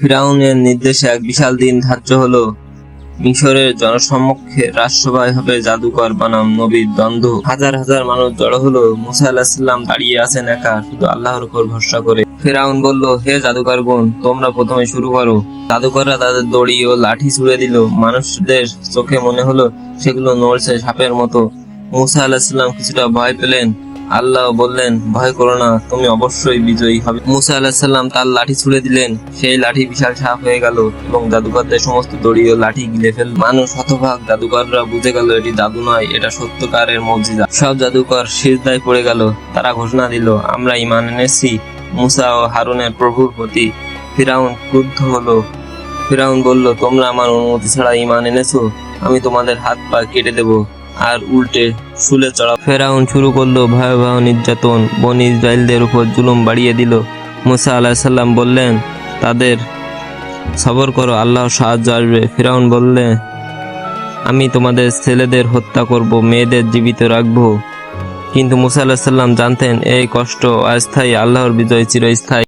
ফিরাউনের নির্দেশে এক বিশাল দিন ধার্য হলো। মিশরের জনসম্মুখে রাজসভায় হবে জাদুকর বানাম নবীর দ্বন্দ্ব। হাজার হাজার মানুষ জড়ো হলো। মুসা আলাহিসাল্লাম দাঁড়িয়ে আছেন একা, শুধু আল্লাহর উপর ভরসা করে। ফেরাউন বলল, হে জাদুকর বোন, তোমরা প্রথমে শুরু করো। জাদুকররা তাদের দড়ি ও লাঠি ছুড়ে দিল। মানুষদের চোখে মনে হলো, সেগুলো নড়ছে সাপের মতো। মুসা আলাহিসাল্লাম কিছুটা ভয় পেলেন। আল্লাহ বললেন, ভয় করো না, তুমি অবশ্যই বিজয়ী হবে। মুসা আলাহিসাল্লাম তার লাঠি ছুড়ে দিলেন। সেই লাঠি বিশাল সাপ হয়ে গেল এবং জাদুকরদের সমস্ত দড়ি ও লাঠি গিলে ফেল মানুষ হতভাগ, জাদুকররা বুঝে গেল এটি জাদু নয়, এটা সত্যকারের মর্যাদা সব জাদুকর সিজদায় পড়ে গেল। তারা ঘোষণা দিল, আমরা ইমান এনেছি। মুসা ও হারুনের প্রভুর প্রতি ফিরাউন ক্রুদ্ধ হলো। ফিরাউন বলল, তোমরা আমার অনুমতি ছাড়া ইমান এনেছো, আমি তোমাদের হাত পা কেটে দেব। আর উল্টে শুলে চড়া। ফেরাউন শুরু করল ভয়াবহ নির্যাতন। বন ইসরায়েলদের উপর জুলুম বাড়িয়ে দিল। মুসা আলাহিসাল্লাম বললেন, তাদের সবর করো আল্লাহ সাহায্য আসবে। ফেরাউন বললে, আমি তোমাদের ছেলেদের হত্যা করব, মেয়েদের জীবিত রাখব। কিন্তু মুসা আলাহিসাল্লাম জানতেন, এই কষ্ট অস্থায়ী, আল্লাহর বিজয় চিরস্থায়ী।